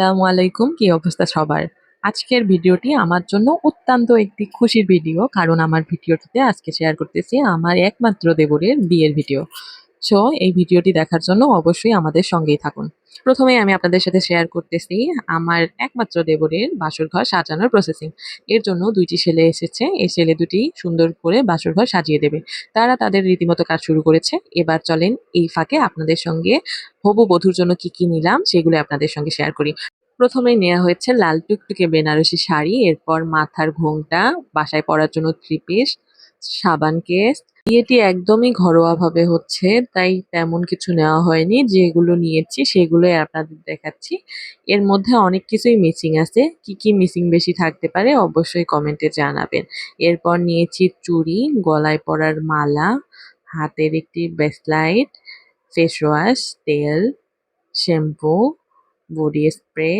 আসসালামু আলাইকুম, কি অবস্থা সবার? আজকের ভিডিওটি আমার জন্য অত্যন্ত একটি খুশির ভিডিও, কারণ আমার ভিডিওটিতে আজকে শেয়ার করতেছি আমার একমাত্র দেবরের বিয়ের ভিডিও সো এই ভিডিওটি দেখার জন্য অবশ্যই আমাদের সঙ্গেই থাকুন। প্রথমে আমি আপনাদের সাথে শেয়ার করতেছি আমার একমাত্র দেবরের বাসর ঘর সাজানোর প্রসেসিং এর জন্য দুইটি ছেলে এসেছে। এই ছেলে দুটি সুন্দর করে বাসর ঘর সাজিয়ে দেবে। তারা তাদের রীতিমতো কাজ শুরু করেছে। এবার চলেন এই ফাঁকে আপনাদের সঙ্গে হবু বধুর জন্য কি কি নিলাম সেগুলো আপনাদের সঙ্গে শেয়ার করি। প্রথমেই নেওয়া হয়েছে লাল টুকটুকে বেনারসি শাড়ি, এরপর মাথার ঘোমটা, বাসায় পরার জন্য থ্রি পিস সাবান কেস বিয়েটি একদমই ঘরোয়াভাবে হচ্ছে, তাই তেমন কিছু নেওয়া হয়নি। যেগুলো নিয়েছি সেগুলোই আপনাদের দেখাচ্ছি। এর মধ্যে অনেক কিছুই মিসিং আছে। কি কি মিসিং বেশি থাকতে পারে অবশ্যই কমেন্টে জানাবেন। এরপর নিয়েছি চুড়ি, গলায় পরার মালা, হাতের একটি ব্রেসলাইট ফেস ওয়াশ তেল shampoo body spray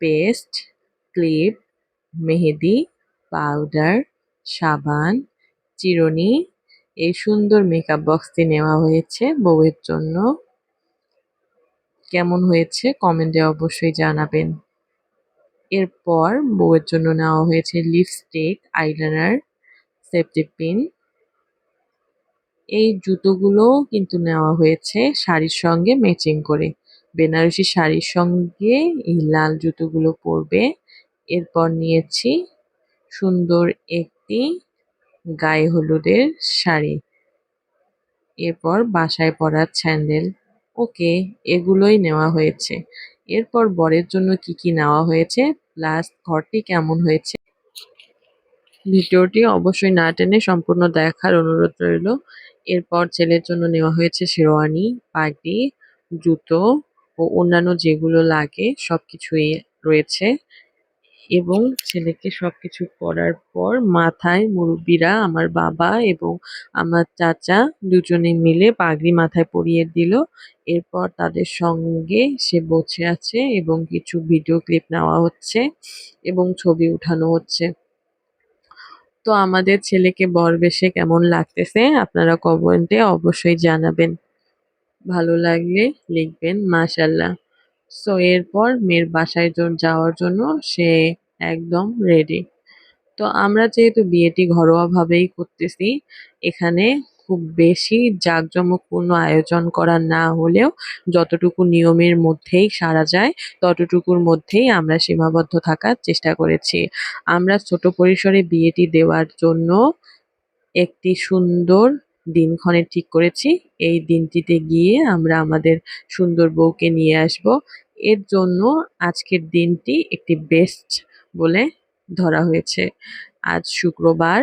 paste clip মেহেদি পাউডার সাবান, চিরুনি এই সুন্দর মেকআপ বক্সটি নেওয়া হয়েছে বউয়ের জন্য। কেমন হয়েছে কমেন্টে অবশ্যই জানাবেন। এরপর বউয়ের জন্য নেওয়া হয়েছে লিপস্টিক আইলাইনার সেফটি পিন এই জুতোগুলো কিন্তু নেওয়া হয়েছে শাড়ির সঙ্গে ম্যাচিং করে। বেনারসি শাড়ির সঙ্গে এই লাল জুতোগুলো পরবে। এরপর নিয়েছি সুন্দর একটি গায়ে হলুদের শাড়ি। এরপর বাসায় পরার স্যান্ডেল। ওকে, এগুলোই নেওয়া হয়েছে। এরপর বরের জন্য কি কি নেওয়া হয়েছে, প্লাস ঘরটি কেমন হয়েছে? ভিডিওটি অবশ্যই না টেনে সম্পূর্ণ দেখার অনুরোধ রইল। এরপর ছেলের জন্য নেওয়া হয়েছে শেরওয়ানি, পাগড়ি, জুতো ও অন্যান্য যেগুলো লাগে সবকিছুই রয়েছে। এবং ছেলেকে সবকিছু করার পর মাথায় মুরব্বীরা, আমার বাবা এবং আমার চাচা দুজনে মিলে পাগড়ি মাথায় পরিয়ে দিল। এরপর তাদের সঙ্গে সে বসে আছে এবং কিছু ভিডিও ক্লিপ নেওয়া হচ্ছে এবং ছবি উঠানো হচ্ছে। তো আমাদের ছেলেকে বর বেশে কেমন লাগতেছে আপনারা কমেন্টে অবশ্যই জানাবেন। ভালো লাগলে লিখবেন মাশাল্লাহ সো এরপর মেয়ের বাসায় যাওয়ার জন্য সে একদম রেডি তো আমরা যেহেতু বিয়েটি ঘরোয়াভাবেই করতেছি, এখানে খুব বেশি জাঁকজমকপূর্ণ আয়োজন করা না হলেও যতটুকু নিয়মের মধ্যেই সারা যায়, ততটুকুর মধ্যেই আমরা সীমাবদ্ধ থাকার চেষ্টা করেছি। আমরা ছোট পরিসরে বিয়েটি দেওয়ার জন্য একটি সুন্দর দিনক্ষণে ঠিক করেছি। এই দিনটিতে গিয়ে আমরা আমাদের সুন্দর বউকে নিয়ে আসব। এর জন্য আজকের দিনটি একটি বেস্ট বলে ধরা হয়েছে। আজ শুক্রবার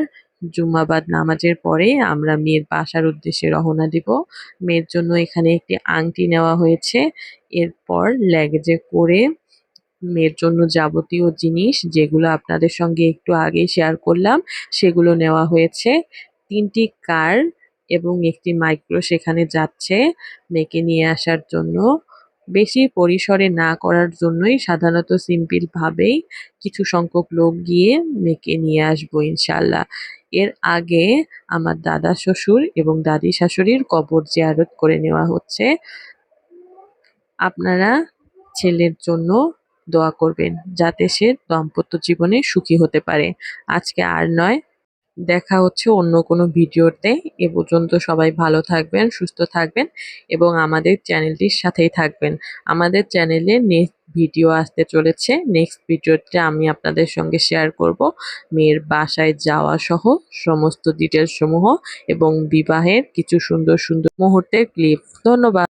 জুম্মাবাদ নামাজের পরে আমরা মেয়ের বাসার উদ্দেশ্যে রওনা দিব। মেয়ের জন্য এখানে একটি আংটি নেওয়া হয়েছে। এরপর ল্যাগেজে করে মেয়ের জন্য যাবতীয় জিনিস যেগুলো আপনাদের সঙ্গে একটু আগেই শেয়ার করলাম, সেগুলো নেওয়া হয়েছে। তিনটি কার এবং একটি মাইক্রো সেখানে যাচ্ছে। মেয়েকে নিয়ে আসার জন্য বেশি পরিসরে না করার জন্যই সাধারণত সিম্পল ভাবেই কিছু সংখ্যক লোক গিয়ে মেয়েকে নিয়ে আসব ইনশাল্লাহ এর আগে আমার দাদা শ্বশুর এবং দাদি শাশুড়ির কবর জিয়ারত করে নেওয়া হচ্ছে। আপনারা ছেলের জন্য দোয়া করবেন যাতে সে দাম্পত্য জীবনে সুখী হতে পারে। আজকে আর নয় দেখা হচ্ছে অন্য কোনো ভিডিওতে। এ পর্যন্ত সবাই ভালো থাকবেন, সুস্থ থাকবেন এবং আমাদের চ্যানেলটির সাথেই থাকবেন। আমাদের চ্যানেলে নেক্সট ভিডিও আসতে চলেছে। নেক্সট ভিডিওতে আমি আপনাদের সঙ্গে শেয়ার করব মেয়ের বাসায় যাওয়া সহ সমস্ত ডিটেলস সমূহ এবং বিবাহের কিছু সুন্দর সুন্দর মুহূর্তের ক্লিপ ধন্যবাদ।